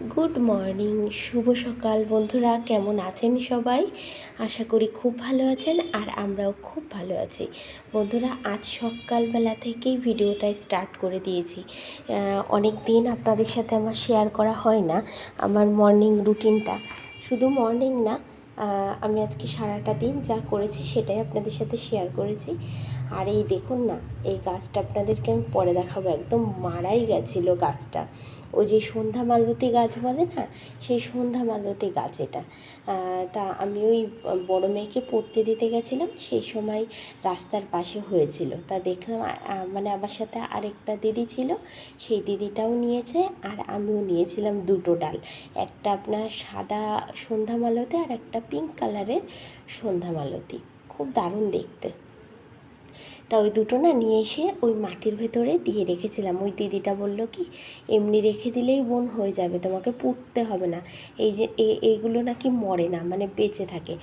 Good morning শুভ সকাল বন্ধুরা, কেমন আছেন সবাই? আশা করি খুব ভালো আছেন আর আমরাও খুব ভালো আছি। বন্ধুরা, আজ সকালবেলা থেকেই ভিডিওটা স্টার্ট করে দিয়েছি। অনেক দিন আপনাদের সাথে আমার শেয়ার করা হয় না, আমার মর্নিং রুটিনটা শুধু মর্নিং না আমি আজকে সারাটা দিন যা করেছি সেটাই আপনাদের সাথে শেয়ার করেছি। আর এই দেখুন না, এই গাছটা আপনাদেরকে আমি পরে দেখাবো। একদম মারাই গেছিল গাছটা। ওই যে সন্ধ্যা মালতী গাছ বলে না, সেই সন্ধ্যা মালতী গাছ এটা। তা আমি ওই বড় মেয়েকে পড়তে দিতে গেছিলাম, সেই সময় রাস্তার পাশে হয়েছিল। তা দেখলাম মানে আমার সাথে আরেকটা দিদি ছিল, সেই দিদিটাও নিয়েছে আর আমিও নিয়েছিলাম দুটো ডাল। একটা আপনার সাদা সন্ধ্যা মালতী আর একটা পিঙ্ক কালারের সন্ধ্যা মালতী। খুব দারুণ দেখতে। তা ওই দুটো না নিয়ে এসে ওই মাটির ভেতরে দিয়ে রেখেছিলাম। ওই দিদিটা বলল কি, এমনি রেখে দিলেই বোন হয়ে যাবে, তোমাকে পুঁততে হবে না। এই যে এইগুলো নাকি মরে না মানে বেঁচে থাকে।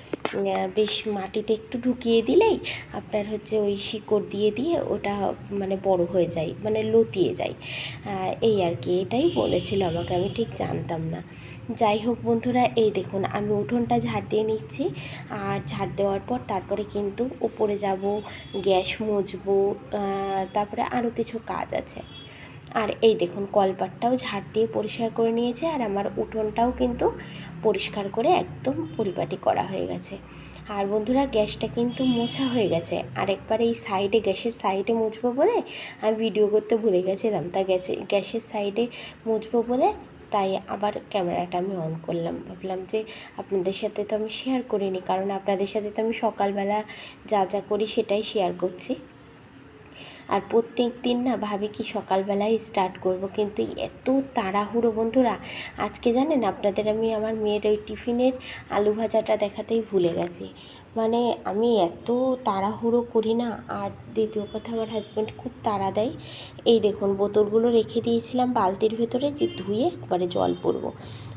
বেশ মাটিতে একটু ঢুকিয়ে দিলেই আপনার হচ্ছে ওই শিকড় দিয়ে দিয়ে ওটা মানে বড় হয়ে যায় মানে লতিয়ে যায়। এই আর কি, এটাই বলেছিল আমাকে, আমি ঠিক জানতাম না। যাই হোক বন্ধুরা, এই দেখুন, আমি উঠোনটা ঝাড় দিয়ে নিচ্ছি। আর ঝাড় দেওয়ার পর তারপরে কিন্তু উপরে যাব, গ্যাস মুছবো তারপরে আরও কিছু কাজ আছে। আর এই দেখুন, কলপাটটাও ঝাড় দিয়ে পরিষ্কার করে নিয়েছে, আর আমার উঠোনটাও কিন্তু পরিষ্কার করে একদম পরিপাটি করা হয়ে গেছে। আর বন্ধুরা, গ্যাসটা কিন্তু মোছা হয়ে গেছে। আর একবার এই সাইডে, গ্যাসের সাইডে মুছবো বলে আমি ভিডিও করতে ভুলে গেছিলাম। তা গ্যাসে, গ্যাসের সাইডে মুছবো বলে তাই আবার ক্যামেরাটা আমি অন করলাম। ভাবলাম যে আপনাদের সাথে তো আমি শেয়ার করিনি, কারণ আপনাদের সাথে তো আমি সকালবেলা যা যা করি সেটাই শেয়ার করছি। আর প্রত্যেক দিন না ভাবি কি সকালবেলায় স্টার্ট করব, কিন্তু এত তাড়াহুড়ো বন্ধুরা, আজকে জানেন আপনাদের আমি আমার মেয়ের ওই টিফিনের আলু ভাজাটা দেখাতেই ভুলে গেছি। মানে আমি এত তাড়াহুড়ো করি না। আর দ্বিতীয় কথা আমার হাজব্যান্ড খুব তাড়া দেয়। এই দেখুন বোতলগুলো রেখে দিয়েছিলাম বালতির ভেতরে যে ধুয়ে একবারে জল পরবো।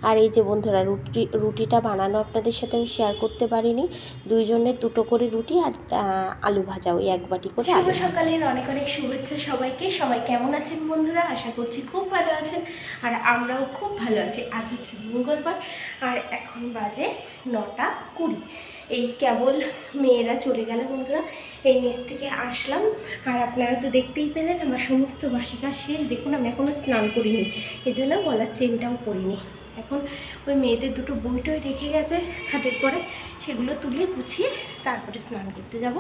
আর এই যে বন্ধুরা রুটি রুটিটা বানানো আপনাদের সাথে আমি শেয়ার করতে পারিনি। দুইজনের দুটো করে রুটি আর আলু ভাজা ওই এক বাটি করে শুভ আলু সকালের অনেক অনেক শুভেচ্ছা সবাইকে। সবাই কেমন আছেন বন্ধুরা? আশা করছি খুব ভালো আছেন। আর আমরাও খুব ভালো আছি। আজ হচ্ছে মঙ্গলবার আর এখন বাজে নটা কুড়ি। এই কেবল মেয়েরা চলে গেল বন্ধুরা। এই নিচ থেকে আসলাম। আর আপনারা তো দেখতেই পেলেন, আমার সমস্ত বাসি কাজ শেষ। দেখুন, আমি এখনও স্নান করিনি। এই জন্য গলার চেনটাও পরিনি। এখন ওই মেয়েদের দুটো বইটই রেখে গেছে খাটের পরে। সেগুলো তুলে গুছিয়ে তারপরে স্নান করতে যাব।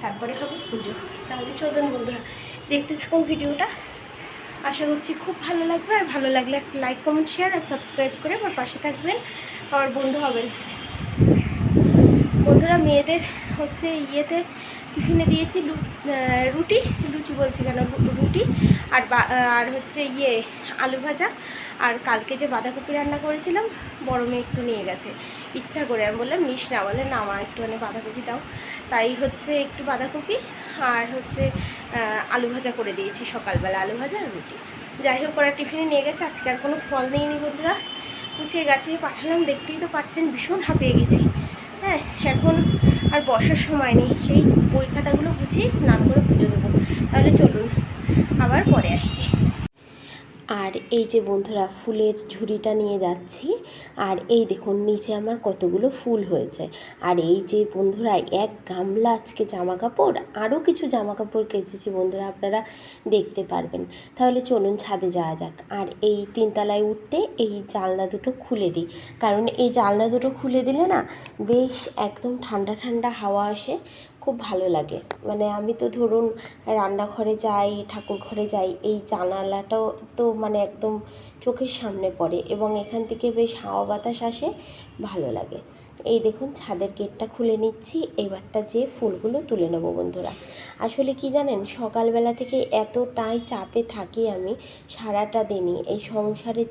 তারপরে হবে পুজো। তাহলে চলুন বন্ধুরা, দেখতে থাকুন ভিডিওটা। আশা করছি খুব ভালো লাগবে। আর ভালো লাগলে একটা লাইক কমেন্ট শেয়ার আর সাবস্ক্রাইব করে আমার পাশে থাকবেন। আমার বন্ধু হবেন। বন্ধুরা, মেয়েদের হচ্ছে ইয়েতে টিফিনে দিয়েছি রুটি, লুচি বলছি কেন রুটি আর আর হচ্ছে ইয়ে আলু ভাজা। আর কালকে যে বাঁধাকপি রান্না করেছিলাম, বড় মেয়ে একটু নিয়ে গেছে। ইচ্ছা করে, আমি বললাম, নিস না, বলে, না মা, একটুখানি বাঁধাকপি দাও। তাই হচ্ছে একটু বাঁধাকপি আর হচ্ছে আলু ভাজা করে দিয়েছি সকালবেলা, আলু ভাজা আর রুটি। যাই হোক, ওরা টিফিনে নিয়ে গেছে, আজকে আর কোনো ফল নিইনি বন্ধুরা। গুছিয়ে গাছে পাঠালাম, দেখতেই তো পাচ্ছেন, ভীষণ হাঁপিয়ে গেছি। হ্যাঁ এখন আর বসার সময় নেই। সেই বই খাতাগুলো গুছিয়ে স্নান করে পুজো দেবো। তাহলে চলুন, আবার পরে আসছি। আর এই যে বন্ধুরা, ফুলের ঝুড়িটা নিয়ে যাচ্ছি। আর এই দেখুন, নিচে আমার কতগুলো ফুল হয়েছে। আর এই যে বন্ধুরা, এক গামলা আজকে জামা কাপড় আরও কিছু জামা কাপড় কেচেছি বন্ধুরা, আপনারা দেখতে পারবেন। তাহলে চলুন ছাদে যাওয়া যাক। আর এই তিনতলায় উঠতে এই জানলা দুটো খুলে দিই। কারণ এই জানলা দুটো খুলে দিলে না, বেশ একদম ঠান্ডা ঠান্ডা হাওয়া আসে। খুব ভালো লাগে। মানে আমি তো ধরুন রান্নাঘরে যাই ঠাকুর ঘরে যাই, এই জানালাটাও তো মানে একদম চোখের সামনে পড়ে এবং এখান থেকে বেশ হাওয়া বাতাস আসে, ভালো লাগে। এই দেখুন ছাদের গেটটা খুলে নিচ্ছি, এবারটা যে ফুলগুলো তুলে নেব বন্ধুরা। আসলে কি জানেন, সকালবেলা থেকে এতটাই চাপে থাকি আমি সারাটা দিনই, এই সংসারের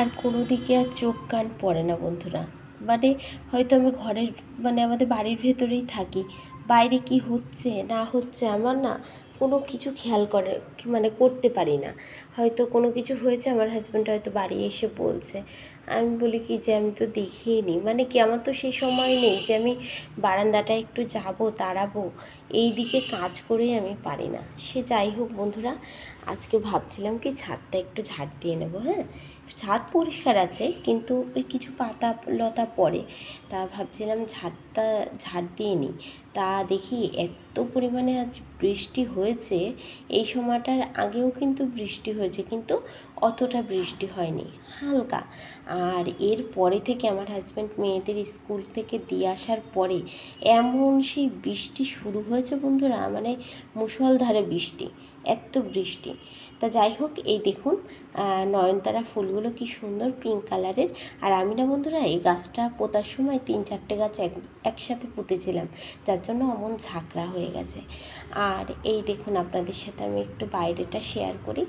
আর কোনো দিকে আর চোখ কান পড়ে না বন্ধুরা। মানে হয়তো আমি ঘরের মানে আমাদের বাড়ির ভেতরেই থাকি। বাইরে কি হচ্ছে, না হচ্ছে আমার না কোনো কিছু খেয়াল করে মানে করতে পারি না। হয়তো কোনো কিছু হয়েছে, আমার হাজব্যান্ড হয়তো বাড়ি এসে বলছে। আমি বলি কি যে আমি তো দেখিয়ে নিই মানে কি আমার তো সেই সময় নেই যে আমি বারান্দাটা একটু যাব তাড়াবো এই দিকে কাজ করেই আমি পারি না। সে যাই হোক বন্ধুরা, আজকে ভাবছিলাম কি ছাদটা একটু ঝাড় দিয়ে নেব হ্যাঁ? ছাদ পরিষ্কার আছে, কিন্তু ওই কিছু পাতা লতা পড়ে। তা ভাবছিলাম ঝাড়টা ঝাড় দিয়ে নিই। তা দেখি এত পরিমাণে আজ বৃষ্টি হয়েছে, এই সময়টার আগেও কিন্তু বৃষ্টি হয়েছে, কিন্তু অতটা বৃষ্টি হয়নি, হালকা। আর এর পরে থেকে আমার হাজব্যান্ড মেয়েদের স্কুল থেকে দিয়ে আসার পরে এমন সেই বৃষ্টি শুরু হয়েছে বন্ধুরা মানে মুষলধারে বৃষ্টি, এত বৃষ্টি। তা যাই হোক, এই দেখুন নয়নতারা ফুলগুলো কি সুন্দর পিঙ্ক কালারের আর আমি না বন্ধুরা, এই গাছটা পোতার সময় তিন চারটে গাছ এক, একসাথে পুঁতেছিলাম, যার জন্য অমন ঝাঁকড়া হয়ে গেছে। আর এই দেখুন, আপনাদের সাথে আমি একটু বাইরেটা শেয়ার করি।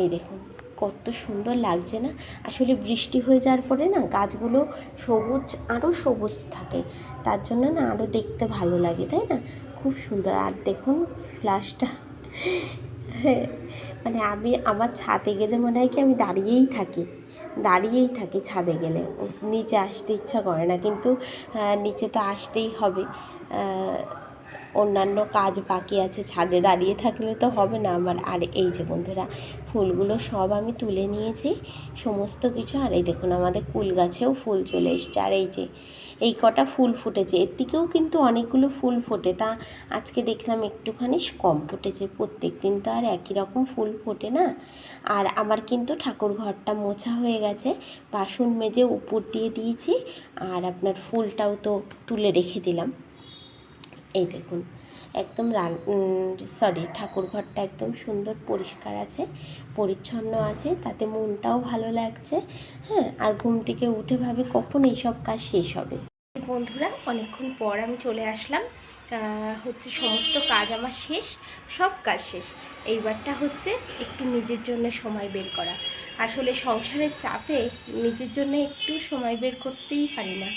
এই দেখুন, কত সুন্দর লাগছে না? আসলে বৃষ্টি হয়ে যাওয়ার পরে না, গাছগুলো সবুজ আরও সবুজ থাকে। তার জন্য না আরও দেখতে ভালো লাগে, তাই না? খুব সুন্দর। আর দেখুন ফ্লাশটা মানে আমি আমার ছাদে গেলে মনে হয় কি আমি দাঁড়িয়েই থাকি দাঁড়িয়েই থাকি ছাদে গেলে। নিচে আসতে ইচ্ছা করে না, কিন্তু নিচে তো আসতেই হবে। অন্যান্য কাজ বাকি আছে, ছাদে দাঁড়িয়ে থাকলে তো হবে না আমার। আর এই যে বন্ধুরা, ফুলগুলো সব আমি তুলে নিয়েছি, সমস্ত কিছু। আর এই দেখুন আমাদের কুল গাছেও ফুল চলে এসছে। আর এই যে, এই কটা ফুল ফুটেছে, এর থেকেও কিন্তু অনেকগুলো ফুল ফোটে। তা আজকে দেখলাম একটুখানি কম ফুটেছে প্রত্যেক দিন তো আর একই রকম ফুল ফোটে না। আর আমার কিন্তু ঠাকুর ঘরটা মোছা হয়ে গেছে, বাসন মেজে উপর দিয়ে দিয়েছি। আর আপনার ফুলটাও তো তুলে রেখে দিলাম। এই দেখুন, একদম রান সরি ঠাকুর ঘরটা একদম সুন্দর পরিষ্কার আছে, পরিচ্ছন্ন আছে, তাতে মনটাও ভালো লাগছে হ্যাঁ আর ঘুম থেকে উঠে ভাবে কখন এইসব কাজ শেষ হবে। বন্ধুরা, অনেকক্ষণ পর আমি চলে আসলাম হচ্ছে সমস্ত কাজ আমার শেষ, সব কাজ শেষ। এইবারটা হচ্ছে একটু নিজের জন্য সময় বের করা। আসলে সংসারের চাপে নিজের জন্য একটু সময় বের করতেই পারি না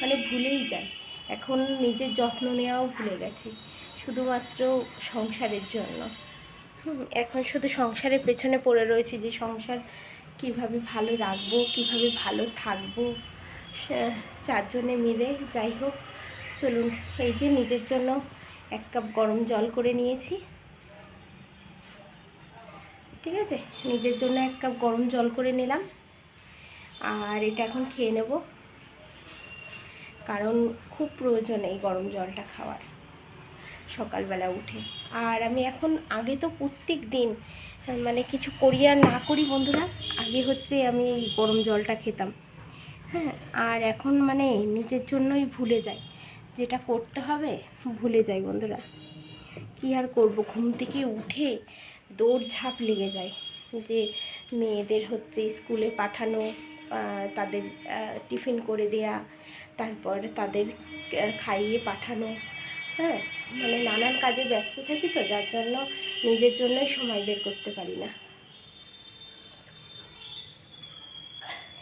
মানে ভুলেই যাই। এখন নিজের যত্ন নেওয়াও ভুলে গেছি, শুধুমাত্র সংসারের জন্য। এখন শুধু সংসারের পেছনে পড়ে রয়েছে যে সংসার কীভাবে ভালো রাখব, কীভাবে ভালো থাকব চারজনে মিলে যাই হোক, চলুন এই যে নিজের জন্য এক কাপ গরম জল করে নিয়েছি। ঠিক আছে? নিজের জন্য এক কাপ গরম জল করে নিলাম। আর এটা এখন খেয়ে নেব। কারণ খুব প্রয়োজন এই গরম জলটা খাওয়ার। সকালবেলা উঠে। আর আমি এখন আগে তো প্রত্যেক দিন মানে কিছু করি আর না করি বন্ধুরা, আগে হচ্ছে আমি এই গরম জলটা খেতাম। হ্যাঁ আর এখন মানে নিজের জন্যই ভুলে যাই। যেটা করতে হবে, ভুলে যাই বন্ধুরা। কি আর করব? ঘুম থেকে উঠে দৌড়ঝাঁপ লেগে যায়। যে মেয়েদের হচ্ছে স্কুলে পাঠানো তাদের টিফিন করে দেয়া, তারপর তাদের খাইয়ে পাঠানো হ্যাঁ? মানে নানান কাজে ব্যস্ত থাকি তো, যার জন্য নিজের জন্যই সময় বের করতে পারি না।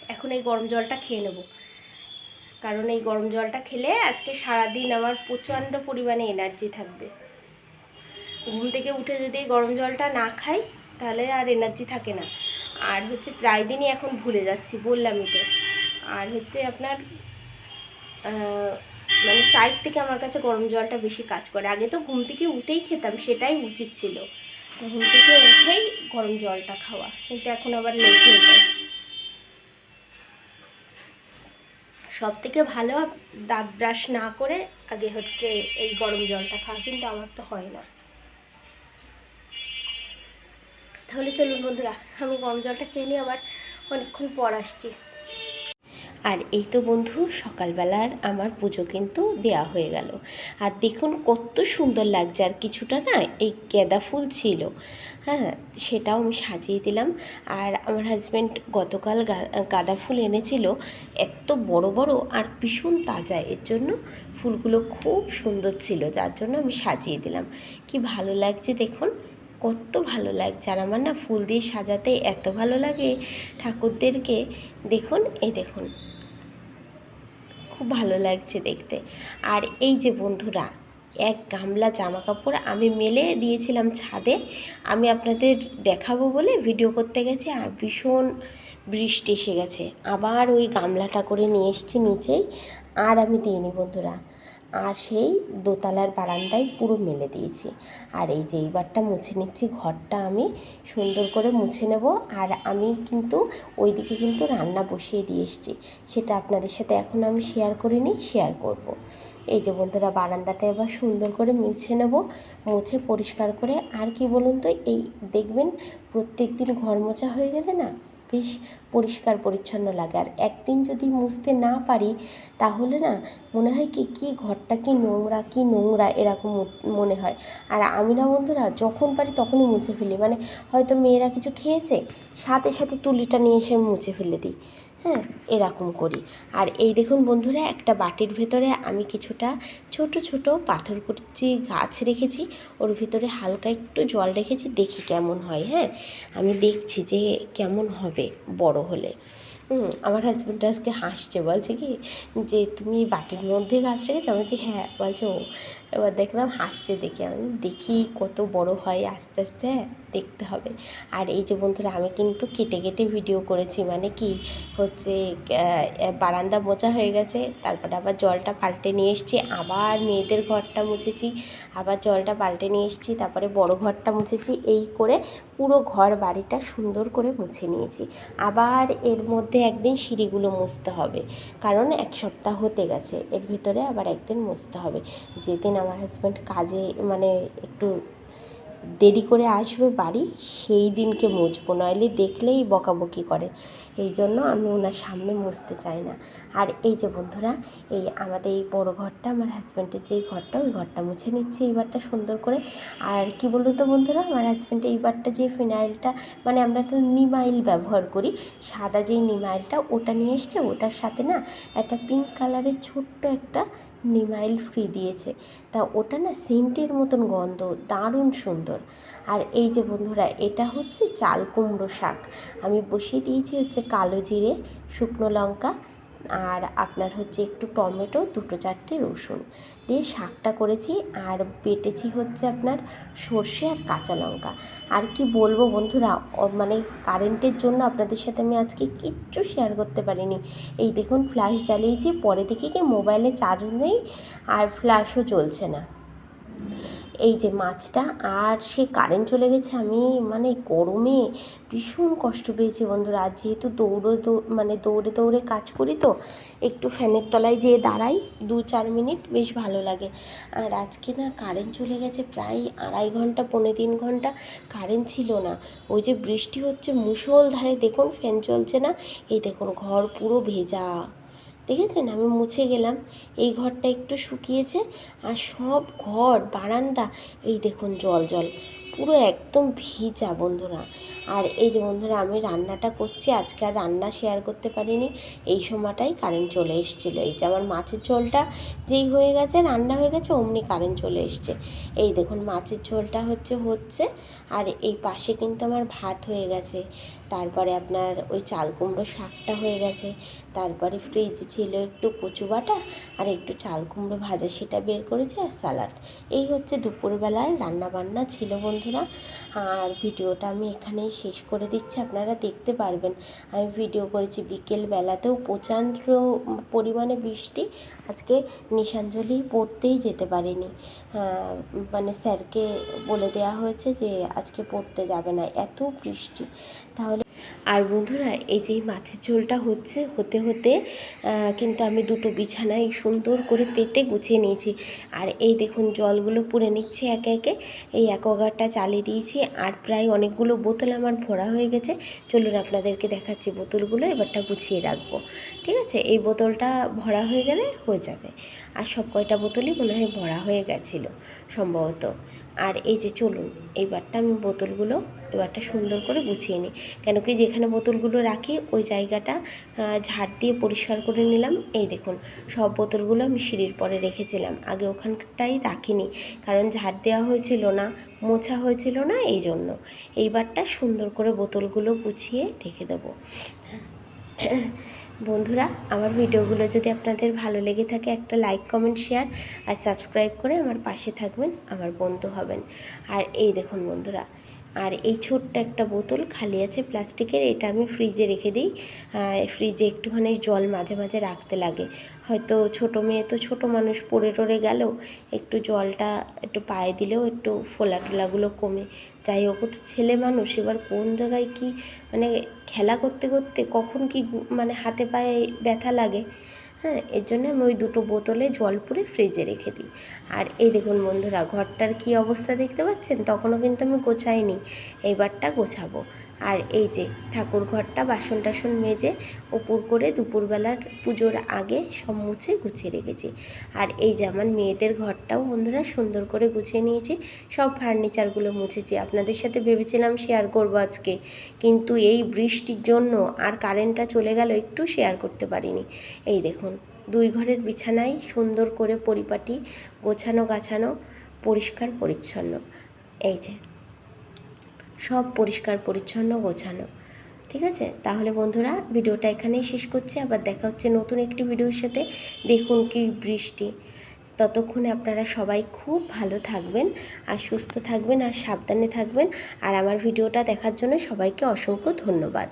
এখন এই গরম জলটা খেয়ে নেব। কারণ এই গরম জলটা খেলে আজকে সারাদিন আমার প্রচণ্ড পরিমাণে এনার্জি থাকবে। ঘুম থেকে উঠে যদি গরম জলটা না খাই, তাহলে আর এনার্জি থাকে না। আর হচ্ছে প্রায় দিনই এখন ভুলে যাচ্ছি বললামই তো। আর হচ্ছে আপনার মানে চায়ের থেকে আমার কাছে গরম জলটা বেশি কাজ করে। আগে তো ঘুম থেকে উঠেই খেতাম, সেটাই উচিত ছিল। ঘুম থেকে উঠেই গরম জলটা খাওয়া, কিন্তু এখন আবার লেট হয়ে যায়। সব থেকে ভালো দাঁত ব্রাশ না করে আগে হচ্ছে এই গরম জলটা খাওয়া, কিন্তু আমার তো হয় না। তাহলে চলুন বন্ধুরা, আমি গরম জলটা খেয়ে নিই, আবার অনেকক্ষণ পর আসছি। আর এই তো বন্ধু, সকালবেলার আমার পুজো কিন্তু দেয়া হয়ে গেল। আর দেখুন কত সুন্দর লাগছে, আর কিছুটা না এই গেঁদা ফুল ছিল। হ্যাঁ সেটাও আমি সাজিয়ে দিলাম। আর আমার হাজব্যান্ড গতকাল গাঁদা ফুল এনেছিল, এত বড় বড় আর ভীষণ তাজা। এর জন্য ফুলগুলো খুব সুন্দর ছিল, যার জন্য আমি সাজিয়ে দিলাম। কি ভালো লাগছে দেখুন। কত ভালো লাগছে। আর আমার না ফুল দিয়ে সাজাতে এত ভালো লাগে ঠাকুরদেরকে। দেখুন, এই দেখুন। খুব ভালো লাগছে দেখতে। আর এই যে বন্ধুরা, এক গামলা জামা কাপড় আমি মেলে দিয়েছিলাম ছাদে। আমি আপনাদের দেখাবো বলে ভিডিও করতে গেছি আর ভীষণ বৃষ্টি এসে গেছে। আবার ওই গামলাটা করে নিয়ে এসেছি নিচেই। আর আমি দিইনি বন্ধুরা। আর সেই দোতলার বারান্দায় পুরো মেলে দিয়েছি। আর এই যে এইবারটা মুছে নিচ্ছি, ঘরটা আমি সুন্দর করে মুছে নেব। আর আমি কিন্তু ওইদিকে কিন্তু রান্না বসিয়ে দিয়ে এসেছি। সেটা আপনাদের সাথে এখন আমি শেয়ার করিনি শেয়ার করব। এই যে বন্ধুরা, বারান্দাটা এবার সুন্দর করে মুছে নেব। মুছে পরিষ্কার করে, আর কি বলুন তো, এই দেখবেন প্রত্যেক দিন ঘর মোছা হয়ে গেলে না বেশ পরিষ্কার, পরিচ্ছন্ন লাগে। আর একদিন যদি মুছতে না পারি, তাহলে না মনে হয় কি কি ঘরটা কি নোংরা কি নোংরা এরকম মনে হয়। আর আমি না বন্ধুরা যখন পারি তখনই মুছে ফেলি। মানে হয়তো মেয়েরা কিছু খেয়েছে, সাথে সাথে তুলিটা নিয়ে এসে আমি মুছে ফেলে দিই। হ্যাঁ এরকম করি। আর এই দেখুন বন্ধুরা, একটা বাটির ভেতরে আমি কিছুটা ছোট ছোট পাথর কুচি গাছ রেখেছি। ওর ভিতরে হালকা একটু জল রেখেছি, দেখি কেমন হয়। হ্যাঁ আমি দেখছি যে কেমন হবে। বড় হলে। আমার হাজব্যান্ড আজকে হাসছে, বলছে কি যে, তুমি বাটির মধ্যে গাছ রেখেছো? আমি বলছি হ্যাঁ। বলছে, ও। এবার দেখলাম হাসছে দেখে। আমি দেখি কত বড় হয় আস্তে আস্তে হ্যাঁ দেখতে হবে। আর এই যে বন্ধুরা, আমি কিন্তু কেটে কেটে ভিডিও করেছি। মানে কি হচ্ছে বারান্দা মোছা হয়ে গেছে, তারপরে আবার জলটা পাল্টে নিয়ে এসেছি। আবার মেয়েদের ঘরটা মুছেছি, আবার জলটা পাল্টে নিয়ে এসেছি, তারপরে বড় ঘরটা মুছেছি। এই করে পুরো ঘর বাড়িটা সুন্দর করে মুছে নিয়েছি। আবার এর মধ্যে একদিন সিঁড়িগুলো মুছতে হবে, কারণ এক সপ্তাহ হতে গেছে। এর ভিতরে আবার একদিন মুছতে হবে। যেদিন আমার হাজব্যান্ড কাজে মানে একটু দেরি করে আসবে বাড়ি, সেই দিনকে মুছবো, নইলে দেখলেই বকাবকি করে। এই জন্য আমি ওনার সামনে মুছতে চাই না। আর এই যে বন্ধুরা, এই আমাদের এই বড় ঘরটা, আমার হাজব্যান্ডের যেই ঘরটা, ওই ঘরটা মুছে নিচ্ছে এইবারটা সুন্দর করে। আর কি বলুন তো বন্ধুরা, আমার হাজব্যান্ড এইবারটা যে ফিনাইলটা মানে আমরা তো নিমাইল ব্যবহার করি, সাদা যেই নিমাইলটা, ওটা নিয়ে এসছে, ওটার সাথে না একটা পিঙ্ক কালারের ছোট্ট একটা নিমাইল ফ্রি দিয়েছে। তা ওটা না সেন্টের মতন গন্ধ, দারুণ সুন্দর। আর এই যে বন্ধুরা, এটা হচ্ছে চাল কুমড়ো শাক। আমি বসিয়ে দিয়েছি হচ্ছে কালো জিরে, শুকনো লঙ্কা আর আপনার হচ্ছে একটু টমেটো, দুটো চারটে রসুন। দিয়ে শাকটা করেছি আর বেটেছি হচ্ছে আপনার সর্ষে আর কাঁচা লঙ্কা। আর কি বলব বন্ধুরা মানে কারেন্টের জন্য আপনাদের সাথে আমি আজকে কিচ্ছু শেয়ার করতে পারিনি। এই দেখুন ফ্ল্যাশ জ্বালিয়েছি, পরে দেখি কি মোবাইলে চার্জ নেই আর ফ্ল্যাশও চলছে না। এই যে মাছটা আর সে কারেন্ট চলে গেছে, আমি মানে গরমে ভীষণ কষ্ট পেয়েছি বন্ধুরা। আর যেহেতু দৌড়ো মানে দৌড়ে দৌড়ে কাজ করি তো, একটু ফ্যানের তলায় যেয়ে দাঁড়াই, দু চার মিনিট বেশ ভালো লাগে। আর আজকে না কারেন্ট চলে গেছে প্রায় আড়াই ঘণ্টা, পৌনে তিন ঘণ্টা কারেন্ট ছিল না। ওই যে বৃষ্টি হচ্ছে মুষলধারে, দেখুন ফ্যান চলছে না, এই দেখুন ঘর পুরো ভেজা। দেখেছেন? আমি মুছে গেলাম। এই ঘরটা একটু শুকিয়েছে আর সব ঘর, বারান্দা, এই দেখুন জল জল। পুরো একদম ভিজা বন্ধুরা। আর এই যে বন্ধুরা, আমি রান্নাটা করছি, আজকে আর রান্না শেয়ার করতে পারিনি। এই সময়টাই কারেন্ট চলে এসেছিল। এই যে আমার মাছের ঝোলটা যেই হয়ে গেছে, রান্না হয়ে গেছে, অমনি কারেন্ট চলে এসছে। এই দেখুন, মাছের ঝোলটা হচ্ছে হচ্ছে। আর এই পাশে কিন্তু আমার ভাত হয়ে গেছে। তারপরে আপনার ওই চাল কুমড়ো শাকটা হয়ে গেছে। তারপরে ফ্রিজে ছিল একটু কচু বাটা আর একটু চাল কুমড়ো ভাজা, সেটা বের করেছি আর স্যালাড এই হচ্ছে দুপুরবেলার রান্না বান্না ছিল বন্ধুরা, আর ভিডিওটা আমি এখানেই শেষ করে দিচ্ছি, আপনারা দেখতে পারবেন। আমি ভিডিও করেছি বিকেল বেলাতেও, প্রচণ্ড পরিমাণে বৃষ্টি, আজকে নিশাঞ্জলি পড়তেই যেতে পারিনি। মানে স্যারকে বলে দেয়া হয়েছে যে, আজকে পড়তে যাবে না, এত বৃষ্টি। তাহলে আর বন্ধুরা, এই যে মাছের ঝোলটা হচ্ছে, হতে হতে কিন্তু আমি দুটো বিছানায় সুন্দর করে পেতে গুছিয়ে নিয়েছি। আর এই দেখুন, জলগুলো পুড়ে নিচ্ছে একে একে। এই অ্যাকোয়াগার্ডটা চালিয়ে দিয়েছি, আর প্রায় অনেকগুলো বোতল আমার ভরা হয়ে গেছে। চলুন আপনাদেরকে দেখাচ্ছি বোতলগুলো, এবারটা গুছিয়ে রাখব। ঠিক আছে? এই বোতলটা ভরা হয়ে গেলে হয়ে যাবে। আর সব কয়টা বোতলই মনে হয় ভরা হয়ে গেছিল, সম্ভবত। আর এই যে চলুন এইবারটা আমি বোতলগুলো এবারটা সুন্দর করে গুছিয়ে নিই। কেন কি যেখানে বোতলগুলো রাখি, ওই জায়গাটা ঝাড় দিয়ে পরিষ্কার করে নিলাম। এই দেখুন, সব বোতলগুলো আমি সিঁড়ির পরে রেখেছিলাম। আগে ওখানটাই রাখিনি, কারণ ঝাড় দেওয়া হয়েছিল না, মোছা হয়েছিল না এই জন্য এইবারটা সুন্দর করে বোতলগুলো গুছিয়ে রেখে দেবো। বন্ধুরা, আমার ভিডিওগুলো যদি আপনাদের ভালো লেগে থাকে, একটা লাইক কমেন্ট শেয়ার আর সাবস্ক্রাইব করে আমার পাশে থাকবেন, আমার বন্ধু হবেন। আর এই দেখুন বন্ধুরা, আর এই ছোট্ট একটা বোতল খালি আছে প্লাস্টিকের, এটা আমি ফ্রিজে রেখে দিই। ফ্রিজে একটুখানি জল মাঝে মাঝে রাখতে লাগে। হয়তো ছোটো মেয়ে তো ছোটো মানুষ পড়ে টরে গেল একটু জলটা একটু পায়ে দিলেও একটু ফোলা টোলাগুলো কমে যাই হোক তো ছেলে মানুষ, এবার কোন জায়গায় কি মানে খেলা করতে করতে কখন কি মানে হাতে পায়ে ব্যথা লাগে? হ্যাঁ এর জন্য আমি ওই দুটো বোতলে জল পুরে ফ্রিজে রেখে দিই। আর এই দেখুন বন্ধুরা, ঘরটার কি অবস্থা দেখতে পাচ্ছেন? তখনও কিন্তু আমি গোছাইনি। এইবারটা গোছাবো। আর এই যে ঠাকুর ঘরটা, বাসন টাসন মেজে উপর করে দুপুরবেলার পুজোর আগে সব মুছে গুছিয়ে রেখেছি। আর এই যে আমার মেয়েদের ঘরটাও বন্ধুরা সুন্দর করে গুছিয়ে নিয়েছি। সব ফার্নিচারগুলো মুছেছি। আপনাদের সাথে ভেবেছিলাম শেয়ার করব আজকে। কিন্তু এই বৃষ্টির জন্য আর কারেন্টটা চলে গেল, একটু শেয়ার করতে পারিনি। এই দেখুন, দুই ঘরের বিছানায় সুন্দর করে পরিপাটি গোছানো গাছানো পরিষ্কার পরিচ্ছন্ন এই যে সব পরিষ্কার, পরিচ্ছন্ন, গোছানো। ঠিক আছে? তাহলে বন্ধুরা, ভিডিওটা এখানেই শেষ করছি। আবার দেখা হচ্ছে নতুন একটি ভিডিওর সাথে। দেখুন কি বৃষ্টি। ততক্ষণে আপনারা সবাই খুব ভালো থাকবেন আর সুস্থ থাকবেন আর সাবধানে থাকবেন। আর আমার ভিডিওটা দেখার জন্য সবাইকে অসংখ্য ধন্যবাদ।